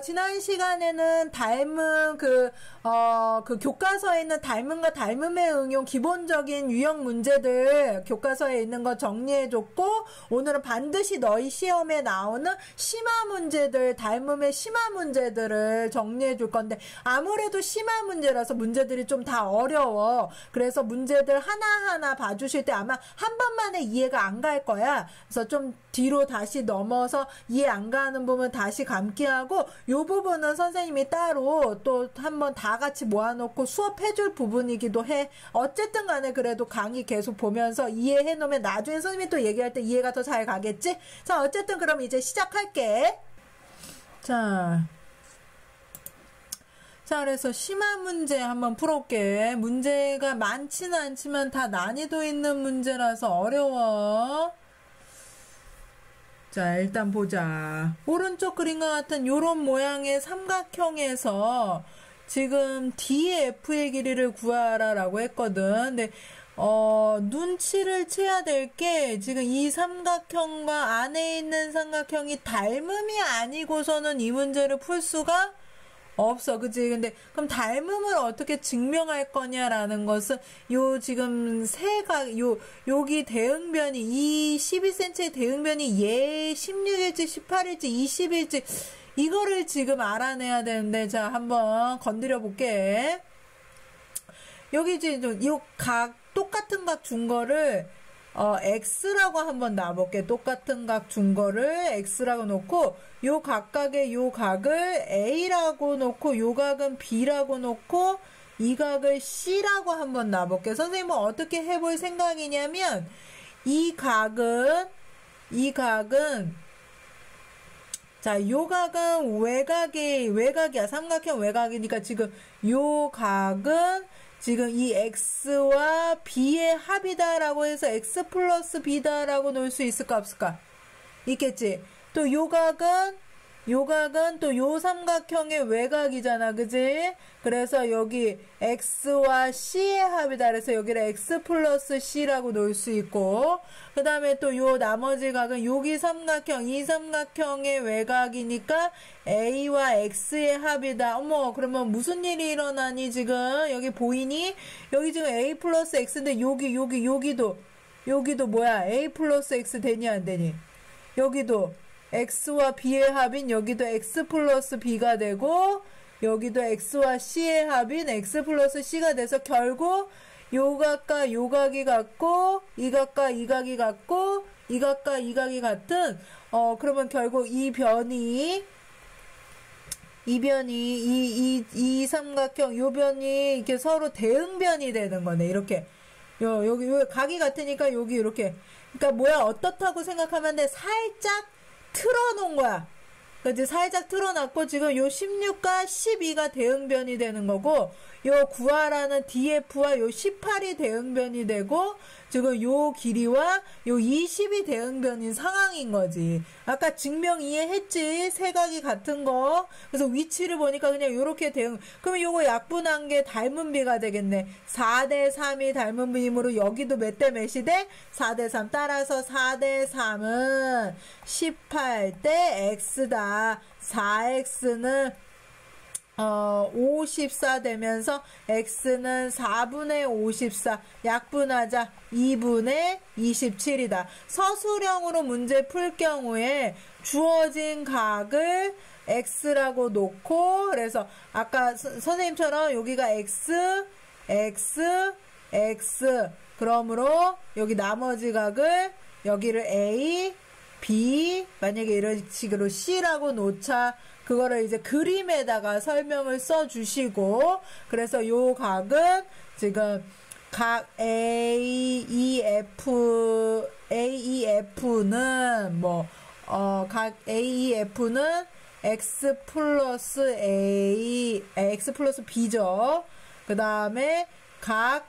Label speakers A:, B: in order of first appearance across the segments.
A: 어, 지난 시간에는 닮은 그, 어, 그 교과서에 있는 닮은과 닮음의 응용 기본적인 유형 문제들 교과서에 있는 거 정리해줬고, 오늘은 반드시 너희 시험에 나오는 심화 문제들, 닮음의 심화 문제들을 정리해줄 건데, 아무래도 심화 문제라서 문제들이 좀 다 어려워. 그래서 문제들 하나하나 봐주실 때 아마 한 번만에 이해가 안 갈 거야. 그래서 좀 뒤로 다시 넘어서 이해 안 가는 부분 다시 감기하고 요 부분은 선생님이 따로 또 한번 다 같이 모아놓고 수업해줄 부분이기도 해. 어쨌든 간에 그래도 강의 계속 보면서 이해해 놓으면 나중에 선생님이 또 얘기할 때 이해가 더 잘 가겠지? 자, 어쨌든 그럼 이제 시작할게. 자. 자, 그래서 심화 문제 한번 풀어볼게. 문제가 많지는 않지만 다 난이도 있는 문제라서 어려워. 자, 일단 보자. 오른쪽 그림과 같은 요런 모양의 삼각형에서 지금 D의 F의 길이를 구하라라고 했거든. 근데 어, 눈치를 채야 될 게 지금 이 삼각형과 안에 있는 삼각형이 닮음이 아니고서는 이 문제를 풀 수가 없어. 그치? 근데, 그럼 닮음을 어떻게 증명할 거냐라는 것은, 요, 지금, 세가, 요, 여기 대응변이, 이 12cm의 대응변이 얘 16일지, 18일지, 20일지, 이거를 지금 알아내야 되는데, 자, 한번 건드려 볼게. 여기 지금, 요 각, 똑같은 각 준 거를, 어, X라고 한번 놔볼게. 똑같은 각 준 거를 X라고 놓고, 요 각각의 요 각을 A라고 놓고, 요 각은 B라고 놓고, 이 각을 C라고 한번 놔볼게. 선생님은 어떻게 해볼 생각이냐면, 이 각은, 이 각은, 자, 요 각은 외곽이, 외곽이야. 삼각형 외곽이니까 지금 요 각은 지금 이 x와 b의 합이다라고 해서 x 플러스 b다라고 놓을 수 있을까 없을까? 있겠지. 또 요각은 요각은 또 요 삼각형의 외곽이잖아. 그지? 그래서 여기 x와 c의 합이다. 그래서 여기를 x 플러스 c라고 놓을 수 있고 그 다음에 또 요 나머지 각은 여기 삼각형 이 삼각형의 외곽이니까 a와 x의 합이다. 어머 그러면 무슨 일이 일어나니 지금 여기 보이니? 여기 지금 a 플러스 x인데 여기 여기 여기도 여기도 뭐야? a 플러스 x 되니 안 되니? 여기도 x와 b의 합인 여기도 x 플러스 b가 되고 여기도 x와 c의 합인 x 플러스 c가 돼서 결국 요각과 요각이 같고 이 각과 이 각이 같고 이 각과 이 각이 같은 어 그러면 결국 이 변이 이 변이 이 이 이 삼각형 요 변이 이렇게 서로 대응 변이 되는 거네. 이렇게. 요 여기 요 각이 같으니까 여기 이렇게. 그러니까 뭐야? 어떻다고 생각하면 돼? 살짝 틀어놓은 거야. 그지 살짝 틀어놨고 지금 요 16과 12가 대응변이 되는 거고 요 구하라는 DF와 요 18이 대응변이 되고 지금 요 길이와 요 20이 대응변인 상황인 거지. 아까 증명 이해했지? 세각이 같은 거. 그래서 위치를 보니까 그냥 요렇게 대응. 그러면 요거 약분한 게 닮은 비가 되겠네. 4대 3이 닮은 비이므로 여기도 몇 대 몇이 돼? 4대 3. 따라서 4대 3은 18대 x다. 4x는 어, 54 되면서 x는 4분의 54 약분하자 2분의 27이다. 서술형으로 문제 풀 경우에 주어진 각을 x라고 놓고 그래서 아까 서, 선생님처럼 여기가 x x x 그러므로 여기 나머지 각을 여기를 a b 만약에 이런 식으로 c라고 놓자 그거를 이제 그림에다가 설명을 써 주시고 그래서 요 각은 지금 각 A, E, F, A, E, F는 뭐, 어, 각 A, E, F는 X 플러스 A, X 플러스 B죠. 그 다음에 각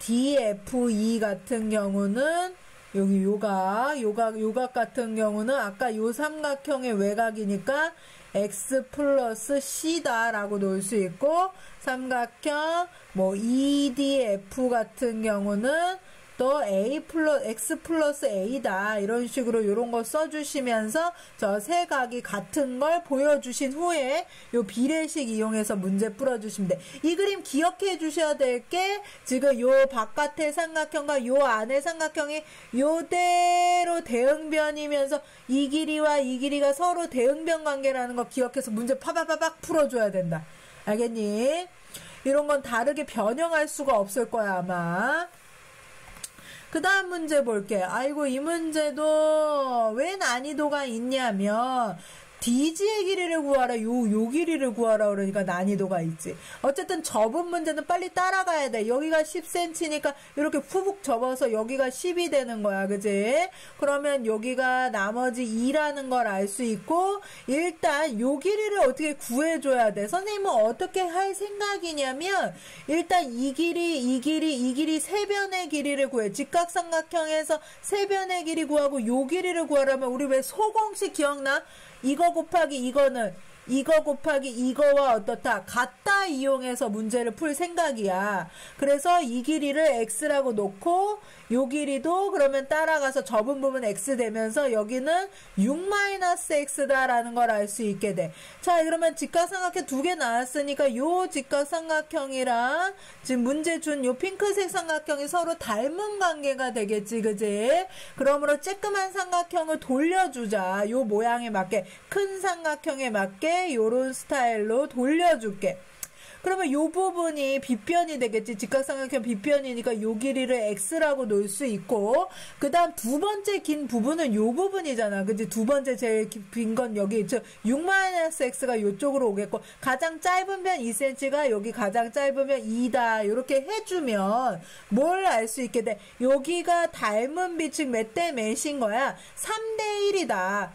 A: D, F, E 같은 경우는 여기 요각, 요각, 요각 같은 경우는 아까 요 삼각형의 외곽이니까 x 플러스 c다라고 놓을 수 있고 삼각형 뭐 EDF 같은 경우는 또 a 플러스 x 플러스 a다 이런 식으로 이런 거 써주시면서 저 세 각이 같은 걸 보여주신 후에 요 비례식 이용해서 문제 풀어주시면 돼. 이 그림 기억해 주셔야 될 게 지금 요 바깥의 삼각형과 요 안의 삼각형이 요대로 대응변이면서 이 길이와 이 길이가 서로 대응변 관계라는 거 기억해서 문제 파바바박 풀어줘야 된다. 알겠니? 이런 건 다르게 변형할 수가 없을 거야 아마. 그 다음 문제 볼게. 아이고, 이 문제도 왜 난이도가 있냐면, DG의 길이를 구하라, 요, 요 길이를 구하라 그러니까 난이도가 있지. 어쨌든 접은 문제는 빨리 따라가야 돼. 여기가 10cm니까 이렇게 푸북 접어서 여기가 10이 되는 거야. 그지? 그러면 여기가 나머지 2라는 걸 알 수 있고, 일단 요 길이를 어떻게 구해줘야 돼. 선생님은 어떻게 할 생각이냐면, 일단 이 길이, 이 길이, 이 길이 세 변의 길이를 구해. 직각삼각형에서 세 변의 길이 구하고 요 길이를 구하려면 우리 왜 소공식 기억나? 이거 곱하기 이거는 이거 곱하기 이거와 어떻다 같다 이용해서 문제를 풀 생각이야. 그래서 이 길이를 x라고 놓고 요 길이도 그러면 따라가서 접은 부분 x 되면서 여기는 6-x다라는 걸 알 수 있게 돼. 자, 그러면 직각삼각형 두 개 나왔으니까 요 직각삼각형이랑 지금 문제 준 요 핑크색 삼각형이 서로 닮은 관계가 되겠지, 그지? 그러므로 쬐끄만 삼각형을 돌려주자. 요 모양에 맞게 큰 삼각형에 맞게 요런 스타일로 돌려줄게. 그러면 요 부분이 빗변이 되겠지. 직각삼각형 빗변이니까 요 길이를 x라고 놓을 수 있고 그 다음 두 번째 긴 부분은 요 부분이잖아. 그지? 두 번째 제일 긴 건 여기 있죠. 6-x가 요쪽으로 오겠고 가장 짧은 변 2cm가 여기 가장 짧은 변 2다. 이렇게 해주면 뭘 알 수 있게 돼? 여기가 닮은 비축 몇대 몇인 거야? 3대 1이다.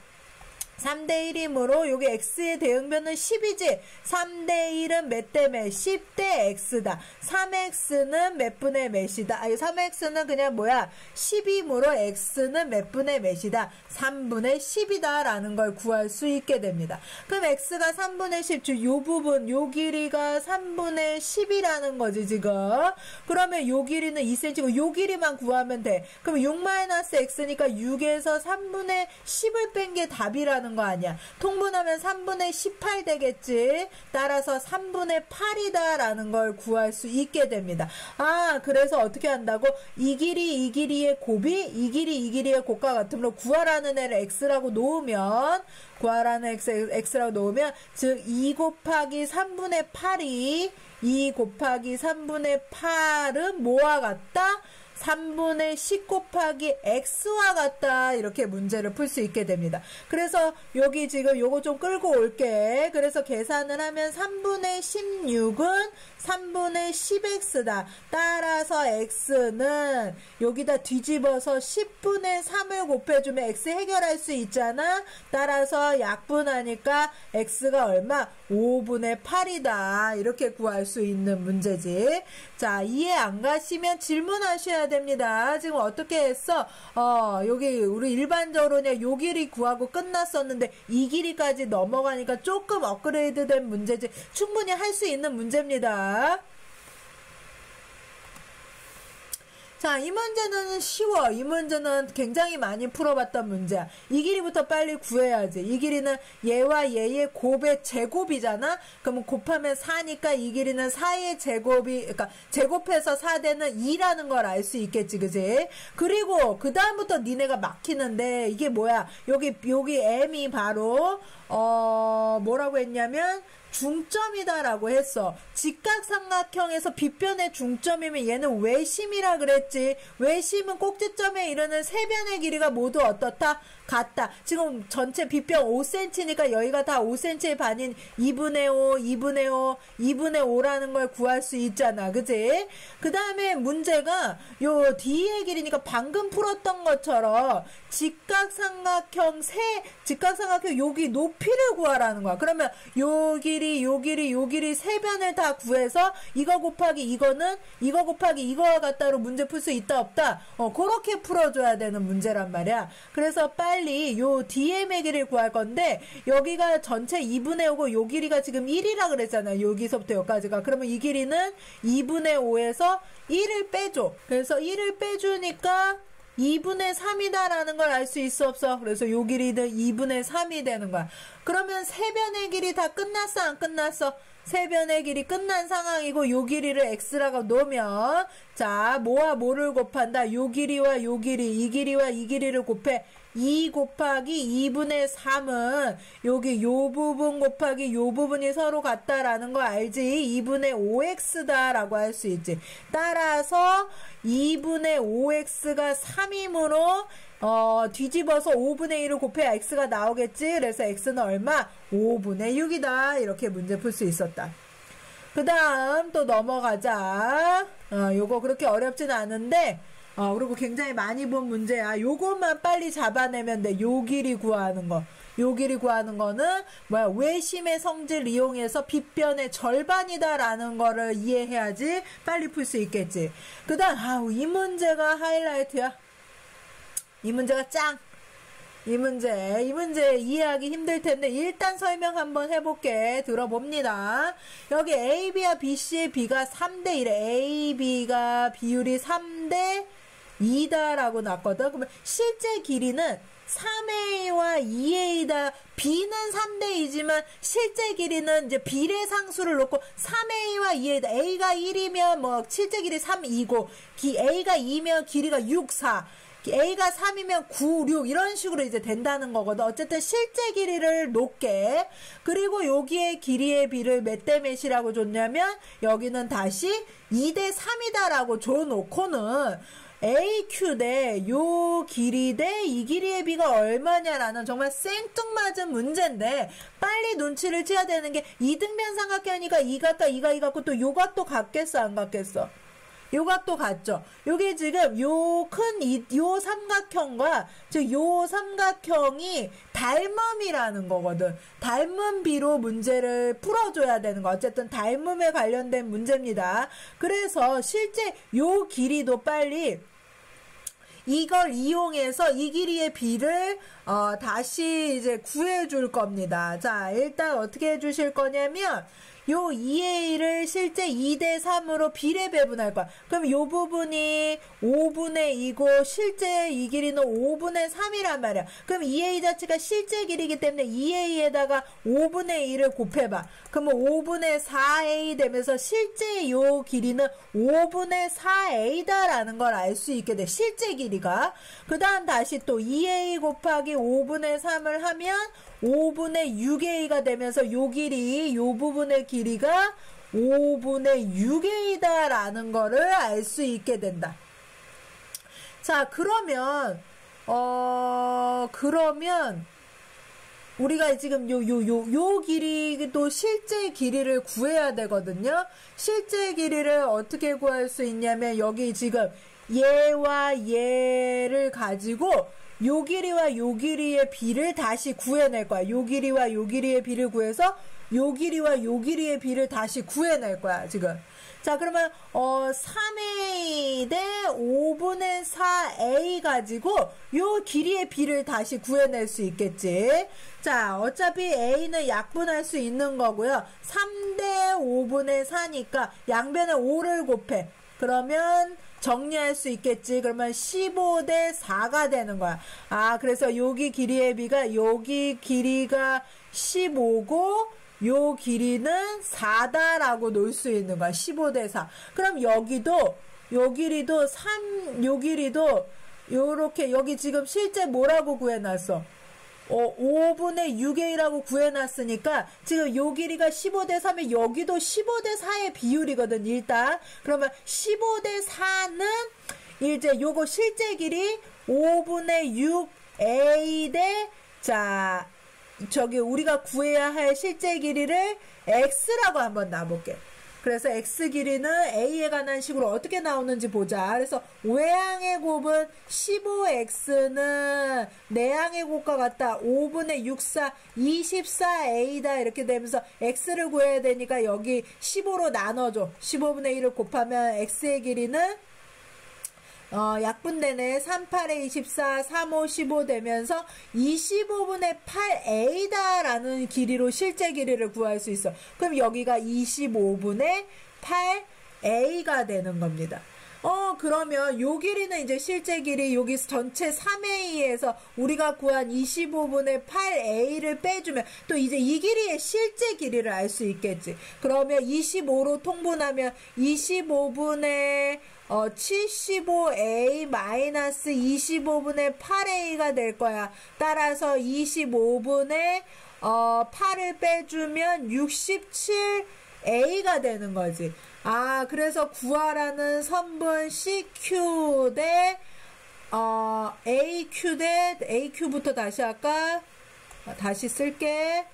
A: 3대 1이므로 여기 x의 대응변은 10이지. 3대 1은 몇 대 몇? 10대 x다. 3x는 몇 분의 몇이다? 아니 3x는 그냥 뭐야? 10이므로 x는 몇 분의 몇이다? 3분의 10이다 라는 걸 구할 수 있게 됩니다. 그럼 x가 3분의 10, 즉 요 부분 요 길이가 3분의 10이라는 거지 지금. 그러면 요 길이는 2cm고 요 길이만 구하면 돼. 그럼 6-x니까 6에서 3분의 10을 뺀 게 답이라는 거 아니야. 통분하면 3분의 18 되겠지. 따라서 3분의 8이다라는 걸 구할 수 있게 됩니다. 아, 그래서 어떻게 한다고? 이 길이 이 길이의 곱이 이 길이 이 길이의 곱과 같으므로 구하라는 애를 x라고 놓으면 구하라는 x, x라고 놓으면 즉 2 곱하기 3분의 8이 2 곱하기 3분의 8은 뭐와 같다? 3분의 10 곱하기 x와 같다 이렇게 문제를 풀 수 있게 됩니다. 그래서 여기 지금 요거 좀 끌고 올게. 그래서 계산을 하면 3분의 16은 3분의 10x다. 따라서 x는 여기다 뒤집어서 10분의 3을 곱해주면 x 해결할 수 있잖아. 따라서 약분하니까 x가 얼마? 5분의 8이다. 이렇게 구할 수 있는 문제지. 자, 이해 안 가시면 질문하셔야 됩니다. 지금 어떻게 했어? 어, 여기 우리 일반적으로 그냥 요 길이 구하고 끝났었는데 이 길이까지 넘어가니까 조금 업그레이드 된 문제지. 충분히 할 수 있는 문제입니다. 자, 이 문제는 쉬워. 이 문제는 굉장히 많이 풀어봤던 문제야. 이 길이부터 빨리 구해야지. 이 길이는 얘와 얘의 곱의 제곱이잖아? 그러면 곱하면 4니까 이 길이는 4의 제곱이, 그러니까 제곱해서 4되는 2라는 걸 알 수 있겠지, 그지? 그리고 그다음부터 니네가 막히는데 이게 뭐야? 여기, 여기 m이 바로, 어, 뭐라고 했냐면, 중점이다라고 했어. 직각삼각형에서 빗변의 중점이면 얘는 외심이라 그랬지. 외심은 꼭지점에 이르는 세 변의 길이가 모두 어떻다? 같다. 지금 전체 빗변 5cm니까 여기가 다 5cm의 반인 2분의 5, 2분의 5, 2분의 5라는 걸 구할 수 있잖아. 그지? 그 다음에 문제가 요 D의 길이니까 방금 풀었던 것처럼 직각삼각형 세, 직각삼각형 여기 높이를 구하라는 거야. 그러면 여기 길이, 요 길이, 요 길이 세 변을 다 구해서 이거 곱하기 이거는 이거 곱하기 이거와 같다로 문제 풀 수 있다 없다. 어, 그렇게 풀어줘야 되는 문제란 말이야. 그래서 빨리 요 DM의 길이를 구할 건데 여기가 전체 2분의 5고 요 길이가 지금 1이라 그랬잖아. 여기서부터 여기까지가. 그러면 이 길이는 2분의 5에서 1을 빼줘. 그래서 1을 빼주니까 2분의 3이다라는 걸 알 수 있어 없어? 그래서 요 길이는 2분의 3이 되는 거야. 그러면 세변의 길이 다 끝났어 안 끝났어? 세변의 길이 끝난 상황이고 요 길이를 x라고 놓으면 자 뭐와 뭐를 곱한다 요 길이와 요 길이 이 길이와 이 길이를 곱해 2 곱하기 2분의 3은 여기 요 부분 곱하기 요 부분이 서로 같다라는 거 알지? 2분의 5x다 라고 할 수 있지. 따라서 2분의 5x가 3이므로 어, 뒤집어서 5분의 1을 곱해야 x가 나오겠지. 그래서 x는 얼마? 5분의 6이다. 이렇게 문제 풀 수 있었다. 그 다음 또 넘어가자. 어, 요거 그렇게 어렵진 않은데 어, 그리고 굉장히 많이 본 문제야. 요것만 빨리 잡아내면 돼. 요 길이 구하는 거. 요 길이 구하는 거는 뭐야 외심의 성질 이용해서 빗변의 절반이다라는 거를 이해해야지 빨리 풀 수 있겠지. 그다음 아우 이 문제가 하이라이트야. 이 문제가 짱. 이 문제, 이 문제 이해하기 힘들 텐데 일단 설명 한번 해볼게. 들어봅니다. 여기 A, B와 B, C의 B가 3대 1에 A, B가 비율이 3대 2다라고 났거든. 그러면 실제 길이는 3A와 2A다. B는 3대2지만 실제 길이는 이제 비례 상수를 놓고 3A와 2A다. A가 1이면 뭐 실제 길이 3, 2고 A가 2면 길이가 6, 4. A가 3이면 9, 6 이런 식으로 이제 된다는 거거든. 어쨌든 실제 길이를 놓게 그리고 여기에 길이의 비를 몇 대 몇이라고 줬냐면 여기는 다시 2 대 3이다라고 줘놓고는 AQ 대 요 길이 대 이 길이의 비가 얼마냐라는 정말 생뚱맞은 문제인데 빨리 눈치를 채야 되는 게 이등변 삼각형이니까 이 같다 이가 이 같고 또 요가 또 같겠어 안 같겠어? 요가 또 같죠. 요게 지금 요 큰요 삼각형과 즉 요 삼각형이 닮음이라는 거거든. 닮음 비로 문제를 풀어줘야 되는 거. 어쨌든 닮음에 관련된 문제입니다. 그래서 실제 요 길이도 빨리 이걸 이용해서 이 길이의 비를 어, 다시 이제 구해 줄 겁니다. 자, 일단 어떻게 해 주실 거냐면 요 2a를 실제 2대 3으로 비례 배분할 거야. 그럼 요 부분이 5분의 2고 실제 이 길이는 5분의 3이란 말이야. 그럼 2a 자체가 실제 길이기 때문에 2a에다가 5분의 2를 곱해봐. 그러면 5분의 4a 되면서 실제 요 길이는 5분의 4a다라는 걸 알 수 있게 돼. 실제 길이가. 그 다음 다시 또 2a 곱하기 5분의 3을 하면 5분의 6a가 되면서 요 길이 요 부분의 길이가 5분의 6a다라는 거를 알 수 있게 된다. 자, 그러면 어 그러면 우리가 지금 요 요 요 요 길이도 실제 길이를 구해야 되거든요. 실제 길이를 어떻게 구할 수 있냐면 여기 지금 얘와 얘를 가지고 요 길이와 요 길이의 비를 다시 구해낼 거야. 요 길이와 요 길이의 비를 구해서 요 길이와 요 길이의 비를 다시 구해낼 거야, 지금. 자, 그러면, 어, 3a 대 5분의 4a 가지고 요 길이의 비를 다시 구해낼 수 있겠지. 자, 어차피 a는 약분할 수 있는 거고요. 3 대 5분의 4니까 양변에 5를 곱해. 그러면 정리할 수 있겠지. 그러면 15대 4가 되는 거야. 아, 그래서 여기 길이의 비가 여기 길이가 15고 요 길이는 4다라고 놓을 수 있는 거야. 15대 4. 그럼 여기도 요 길이도 3, 요 길이도 요렇게 여기 지금 실제 뭐라고 구해놨어? 어, 5분의 6A라고 구해놨으니까 지금 요 길이가 15대 3에 여기도 15대 4의 비율이거든 일단. 그러면 15대 4는 이제 요거 실제 길이 5분의 6A 대자 저기 우리가 구해야 할 실제 길이를 X라고 한번 놔볼게 그래서 x 길이는 a에 관한 식으로 어떻게 나오는지 보자. 그래서 외항의 곱은 15x는 내항의 곱과 같다. 5분의 6, 4, 24a다. 이렇게 되면서 x를 구해야 되니까 여기 15로 나눠줘. 15분의 1을 곱하면 x의 길이는 어, 약분 되네. 38에 24, 35, 15 되면서 25분의 8a다라는 길이로 실제 길이를 구할 수 있어. 그럼 여기가 25분의 8a가 되는 겁니다. 어, 그러면 요 길이는 이제 실제 길이 여기 전체 3a에서 우리가 구한 25분의 8a를 빼주면 또 이제 이 길이의 실제 길이를 알 수 있겠지. 그러면 25로 통분하면 25분의 어, 75a 마이너스 25분의 8a가 될 거야. 따라서 25분의 어, 8을 빼주면 67a가 되는 거지. 아, 그래서 구하라는 선분 CQ 대 어, AQ 대 AQ부터 다시 할까? 어, 다시 쓸게.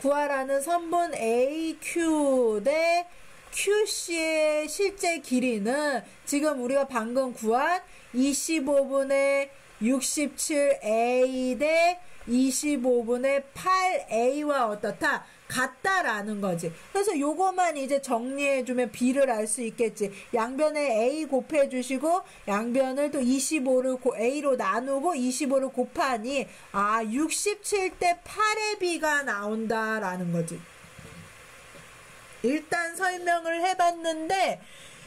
A: 구하라는 선분 AQ 대 QC의 실제 길이는 지금 우리가 방금 구한 25분의 67A 대 25분의 8A와 어떻다? 같다라는 거지. 그래서 요거만 이제 정리해주면 B를 알 수 있겠지. 양변에 A 곱해주시고 양변을 또 25를 A로 나누고 25를 곱하니 아 67 대 8의 B가 나온다라는 거지. 일단 설명을 해봤는데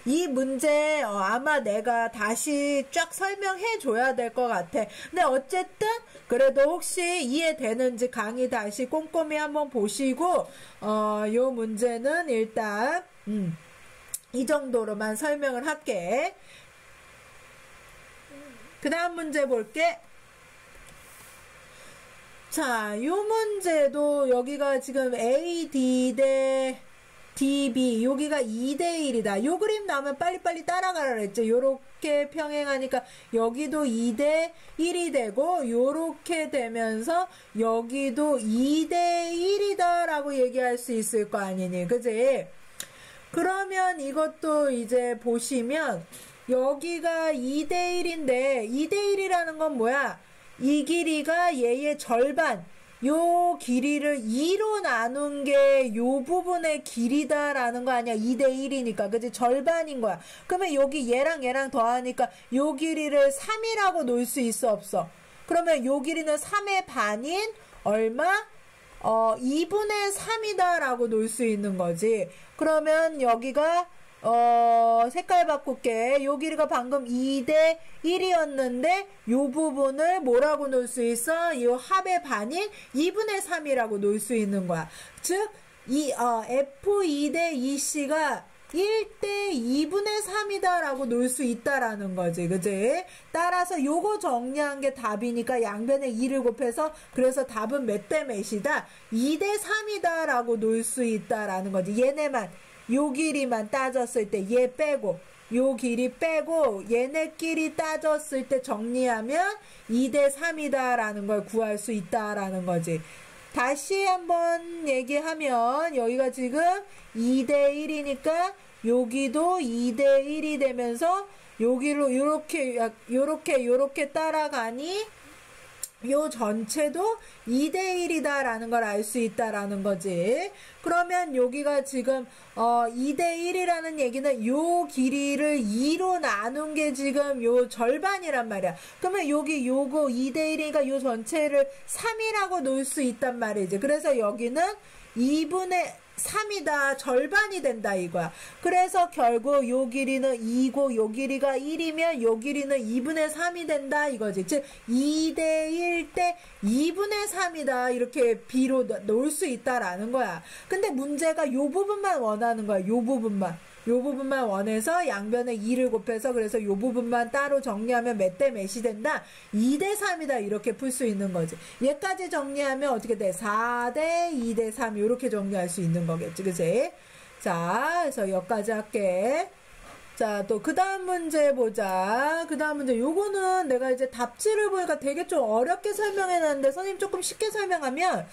A: 이 문제 어, 아마 내가 다시 쫙 설명해 줘야 될 것 같아. 근데 어쨌든 그래도 혹시 이해되는지 강의 다시 꼼꼼히 한번 보시고 어, 요 문제는 일단 음, 이 정도로만 설명을 할게. 그 다음 문제 볼게. 자, 요 문제도 여기가 지금 A, D 대 DB 여기가 2대1이다. 요 그림 나오면 빨리빨리 따라가라 그랬죠. 요렇게 평행하니까 여기도 2대 1이 되고 요렇게 되면서 여기도 2대 1이다 라고 얘기할 수 있을 거 아니니. 그지? 그러면 이것도 이제 보시면 여기가 2대 1인데 2대 1이라는 건 뭐야? 이 길이가 얘의 절반 요 길이를 2로 나눈 게 요 부분의 길이다라는 거 아니야? 2대 1이니까. 그지? 절반인 거야. 그러면 여기 얘랑 얘랑 더하니까 요 길이를 3이라고 놓을 수 있어 없어? 그러면 요 길이는 3의 반인 얼마? 어, 2분의 3이다라고 놓을 수 있는 거지. 그러면 여기가 어, 색깔 바꿀게. 요 길이가 방금 2대 1이었는데 요 부분을 뭐라고 놓을 수 있어? 요 합의 반인 2분의 3이라고 놓을 수 있는 거야. 즉, 이 어, F2 대 EC가 1대 2분의 3이다라고 놓을 수 있다라는 거지. 그지? 따라서 요거 정리한 게 답이니까 양변에 2를 곱해서 그래서 답은 몇 대 몇이다? 2대 3이다라고 놓을 수 있다라는 거지. 얘네만 요 길이만 따졌을 때 얘 빼고 요 길이 빼고 얘네끼리 따졌을 때 정리하면 2대 3이다라는 걸 구할 수 있다라는 거지. 다시 한번 얘기하면 여기가 지금 2대 1이니까 여기도 2대 1이 되면서 여기로 요렇게 요렇게 요렇게 따라가니 요 전체도 2대1이다라는 걸 알 수 있다라는 거지. 그러면 여기가 지금 어 2대1이라는 얘기는 요 길이를 2로 나눈 게 지금 요 절반이란 말이야. 그러면 여기 요거 2대1이니까 요 전체를 3이라고 놓을 수 있단 말이지. 그래서 여기는 2분의 3이다 절반이 된다 이거야. 그래서 결국 요 길이는 2고 요 길이가 1이면 요 길이는 2분의 3이 된다 이거지. 즉 2대 1 대 2분의 3이다 이렇게 B로 놓을 수 있다라는 거야. 근데 문제가 요 부분만 원하는 거야. 요 부분만 요 부분만 원해서 양변에 2를 곱해서 그래서 요 부분만 따로 정리하면 몇 대 몇이 된다? 2 대 3이다 이렇게 풀 수 있는 거지. 얘까지 정리하면 어떻게 돼? 4 대 2 대 3 이렇게 정리할 수 있는 거겠지. 그지? 자, 그래서 여기까지 할게. 자, 또 그 다음 문제 보자. 그 다음 문제. 요거는 내가 이제 답지를 보니까 되게 좀 어렵게 설명해 놨는데 선생님 조금 쉽게 설명하면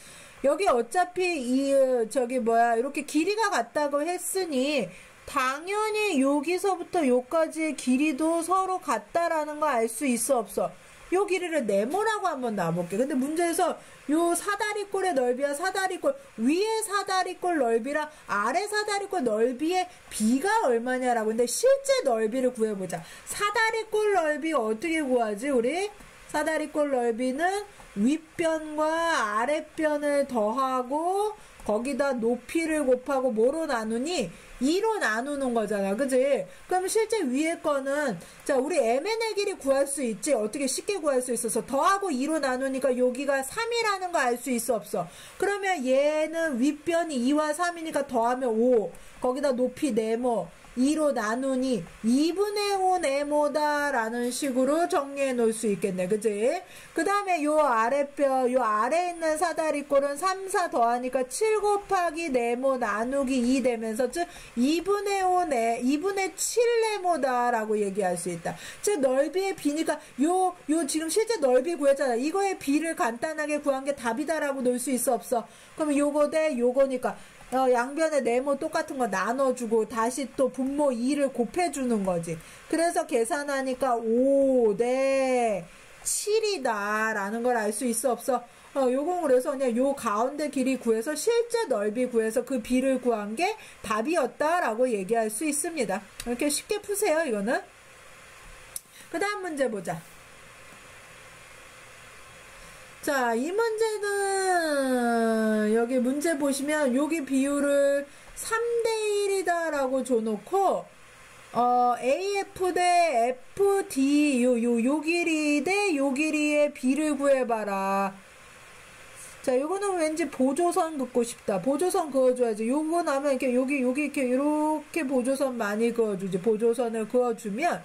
A: 여기 어차피 이 저기 뭐야 이렇게 길이가 같다고 했으니 당연히 여기서부터 여기까지의 길이도 서로 같다라는 거 알 수 있어 없어? 요 길이를 네모라고 한번 놔볼게. 근데 문제에서 요 사다리꼴의 넓이와 사다리꼴 위에 사다리꼴 넓이랑 아래 사다리꼴 넓이의 비가 얼마냐라고. 근데 실제 넓이를 구해보자. 사다리꼴 넓이 어떻게 구하지 우리? 사다리꼴 넓이는 윗변과 아랫변을 더하고 거기다 높이를 곱하고 뭐로 나누니 2로 나누는 거잖아. 그지? 그럼 실제 위에 거는 자, 우리 MN의 길이 구할 수 있지. 어떻게 쉽게 구할 수 있어서 더하고 2로 나누니까 여기가 3이라는 거 알 수 있어 없어. 그러면 얘는 윗변이 2와 3이니까 더하면 5. 거기다 높이 네모 2로 나누니 2분의 5 네모다라는 식으로 정리해 놓을 수 있겠네. 그지? 그 다음에 요 아래뼈, 요 아래에 있는 사다리꼴은 3, 4 더하니까 7 곱하기 네모 나누기 2 되면서 즉 2분의 5 네, 2분의 7 네모다라고 얘기할 수 있다. 즉 넓이의 비니까 요, 요 지금 실제 넓이 구했잖아. 이거의 비를 간단하게 구한 게 답이다라고 놓을 수 있어 없어? 그러면 요거 대 요거니까 어, 양변에 네모 똑같은 거 나눠주고 다시 또 분모 2를 곱해주는 거지. 그래서 계산하니까 5대 7이다 라는 걸 알 수 있어 없어? 어, 요건 그래서 그냥 요 가운데 길이 구해서 실제 넓이 구해서 그 비를 구한 게 답이었다라고 얘기할 수 있습니다. 이렇게 쉽게 푸세요, 이거는. 그 다음 문제 보자. 자, 이 문제는 여기 문제 보시면 여기 비율을 3대 1이다 라고 줘놓고 어, AF 대 FD 요, 요, 요 길이 대 요 길이의 비를 구해봐라. 자, 요거는 왠지 보조선 긋고 싶다. 보조선 그어줘야지. 요거 나면 이렇게 여기, 여기 이렇게 이렇게 보조선 많이 그어주지. 보조선을 그어주면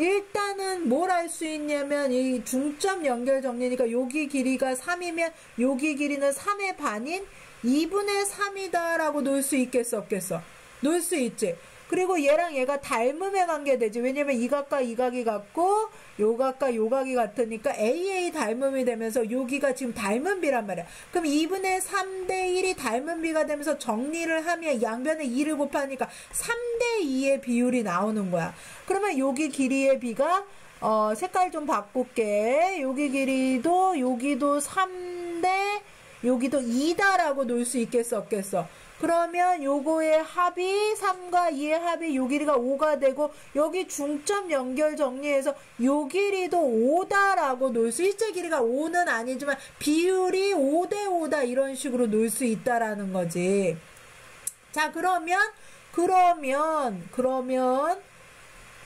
A: 일단은 뭘 알 수 있냐면 이 중점 연결 정리니까 여기 길이가 3이면 여기 길이는 3의 반인 2분의 3이다 라고 놓을 수 있겠어 없겠어? 놓을 수 있지 그리고 얘랑 얘가 닮음의 관계 되지. 왜냐면 이 각과 이 각이 같고 요 각과 요 각이 같으니까 AA 닮음이 되면서 여기가 지금 닮음비란 말이야. 그럼 2분의 3대 1이 닮음비가 되면서 정리를 하면 양변에 2를 곱하니까 3대 2의 비율이 나오는 거야. 그러면 여기 길이의 비가 어, 색깔 좀 바꿀게. 여기 길이도 여기도 3대 여기도 2다라고 놓을 수 있겠어 없겠어? 그러면 요거의 합이 3과 2의 합이 요 길이가 5가 되고 여기 중점 연결 정리해서 요 길이도 5다라고 놓을 수 실제 길이가 5는 아니지만 비율이 5대 5다 이런 식으로 놓을 수 있다라는 거지. 자 그러면 그러면 그러면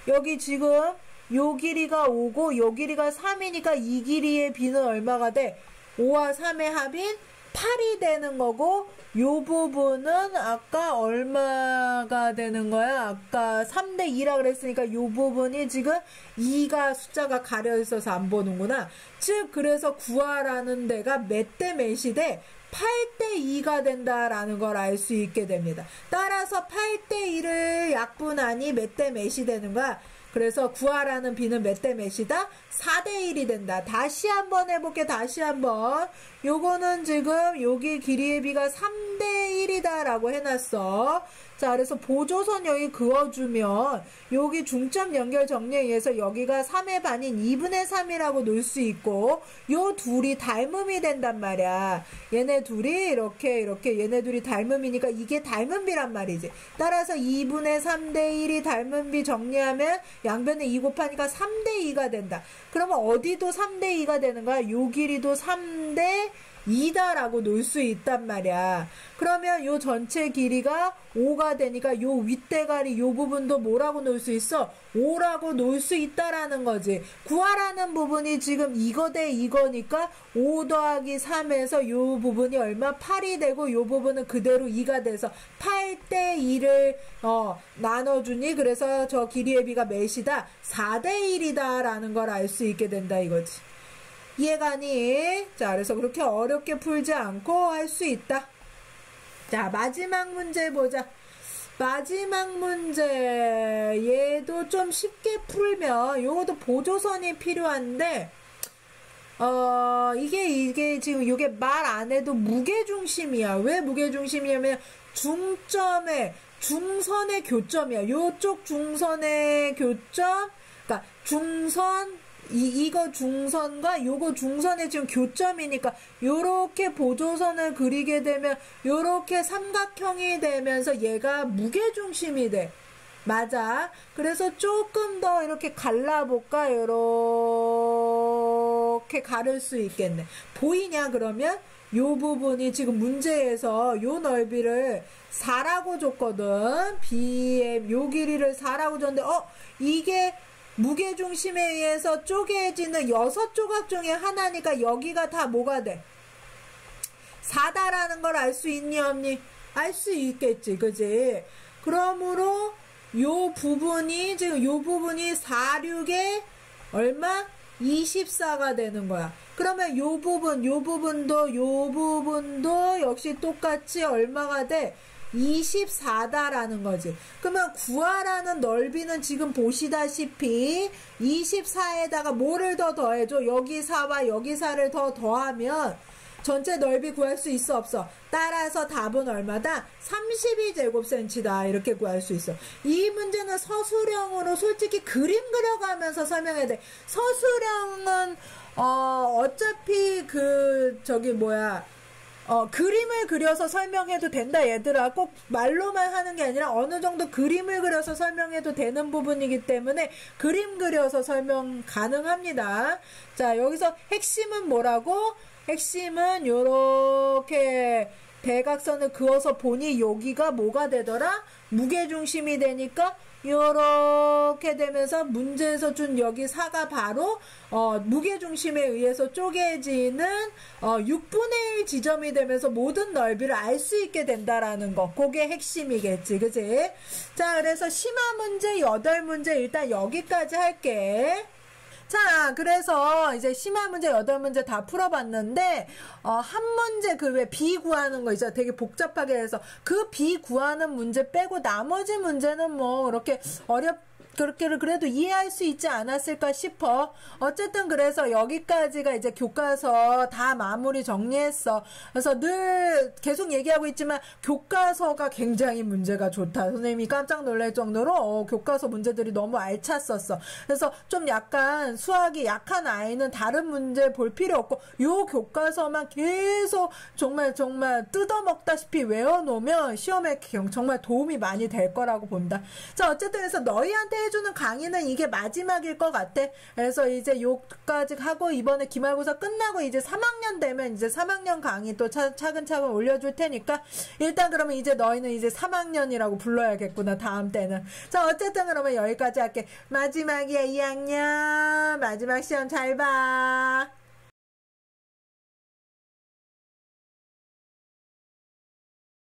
A: 여기 지금 요 길이가 5고 요 길이가 3이니까 이 길이의 비는 얼마가 돼? 5와 3의 합인 8이 되는 거고 요 부분은 아까 얼마가 되는 거야? 아까 3대 2라 그랬으니까 요 부분이 지금 2가 숫자가 가려 있어서 안 보는구나. 즉 그래서 구하라는 데가 몇 대 몇이 돼? 8대 2가 된다라는 걸 알 수 있게 됩니다. 따라서 8대 2를 약분하니 몇 대 몇이 되는 거야? 그래서 구하라는 비는 몇 대 몇이다? 4대 1이 된다. 다시 한번 해볼게. 다시 한번. 요거는 지금 여기 길이의 비가 3대 1이다 라고 해놨어. 자, 그래서 보조선 여기 그어주면 여기 중점 연결 정리에 의해서 여기가 3의 반인 2분의 3이라고 놓을 수 있고 요 둘이 닮음이 된단 말이야. 얘네 둘이 이렇게 이렇게 얘네 둘이 닮음이니까 이게 닮음비란 말이지. 따라서 2분의 3대 1이 닮음비 정리하면 양변에 2 곱하니까 3대 2가 된다. 그러면 어디도 3대 2가 되는 거야? 요 길이도 3대 2다라고 놓을 수 있단 말이야. 그러면 요 전체 길이가 5가 되니까 요 윗대가리 요 부분도 뭐라고 놓을 수 있어? 5라고 놓을 수 있다라는 거지. 구하라는 부분이 지금 이거 대 이거니까 5 더하기 3에서 요 부분이 얼마? 8이 되고 요 부분은 그대로 2가 돼서 8 대 2를 어, 나눠주니 그래서 저 길이의 비가 몇이다? 4대 1이다 라는 걸 알 수 있게 된다 이거지. 이해가니? 자, 그래서 그렇게 어렵게 풀지 않고 할 수 있다. 자, 마지막 문제 보자. 마지막 문제 얘도 좀 쉽게 풀면 요것도 보조선이 필요한데 어 이게 이게 지금 이게 말 안 해도 무게 중심이야 왜 무게 중심이냐면 중점에 중선의 교점이야 요쪽 중선의 교점 그러니까 중선 이, 이거 중선과 요거 중선의 지금 교점이니까 요렇게 보조선을 그리게 되면 요렇게 삼각형이 되면서 얘가 무게중심이 돼. 맞아. 그래서 조금 더 이렇게 갈라볼까? 요렇게 가를 수 있겠네. 보이냐, 그러면? 요 부분이 지금 문제에서 요 넓이를 4라고 줬거든. BM, 요 길이를 4라고 줬는데, 어, 이게 무게 중심에 의해서 쪼개지는 여섯 조각 중에 하나니까 여기가 다 뭐가 돼? 4다라는 걸 알 수 있니 없니? 알 수 있겠지 그지? 그러므로 요 부분이 지금 요 부분이 4, 6에 얼마? 24가 되는 거야. 그러면 요 부분, 요 부분도, 요 부분도 역시 똑같이 얼마가 돼? 24다라는 거지. 그러면 구하라는 넓이는 지금 보시다시피 24에다가 뭐를 더 더해줘? 여기 4와 여기 4를 더 더하면 전체 넓이 구할 수 있어 없어? 따라서 답은 얼마다? 32제곱센치다 이렇게 구할 수 있어. 이 문제는 서술형으로 솔직히 그림 그려가면서 설명해야 돼. 서술형은 어 어차피 그 저기 뭐야 어, 그림을 그려서 설명해도 된다, 얘들아. 꼭 말로만 하는 게 아니라 어느 정도 그림을 그려서 설명해도 되는 부분이기 때문에 그림 그려서 설명 가능합니다. 자, 여기서 핵심은 뭐라고? 핵심은 요렇게 대각선을 그어서 보니 여기가 뭐가 되더라? 무게중심이 되니까 이렇게 되면서 문제에서 준 여기 4가 바로 어, 무게중심에 의해서 쪼개지는 어, 6분의 1 지점이 되면서 모든 넓이를 알 수 있게 된다라는 거. 그게 핵심이겠지. 그지? 자 그래서 심화 문제 8문제 일단 여기까지 할게 자, 그래서 이제 심화 문제 8문제 다 풀어봤는데, 어, 한 문제 그왜 B 구하는 거 있죠? 되게 복잡하게 해서 그 B 구하는 문제 빼고 나머지 문제는 뭐, 이렇게 어렵, 그렇게 그래도 이해할 수 있지 않았을까 싶어. 어쨌든 그래서 여기까지가 이제 교과서 다 마무리 정리했어. 그래서 늘 계속 얘기하고 있지만 교과서가 굉장히 문제가 좋다. 선생님이 깜짝 놀랄 정도로 어, 교과서 문제들이 너무 알찼었어. 그래서 좀 약간 수학이 약한 아이는 다른 문제 볼 필요 없고 요 교과서만 계속 정말 정말 뜯어먹다시피 외워놓으면 시험에 정말 도움이 많이 될 거라고 본다. 자 어쨌든 그래서 너희한테 해주는 강의는 이게 마지막일 것 같아. 그래서 이제 요까지 하고 이번에 기말고사 끝나고 이제 3학년 되면 이제 3학년 강의 또 차, 차근차근 올려줄 테니까 일단 그러면 이제 너희는 이제 3학년이라고 불러야겠구나 다음 때는. 자 어쨌든 그러면 여기까지 할게. 마지막이야 2학년 마지막 시험 잘 봐.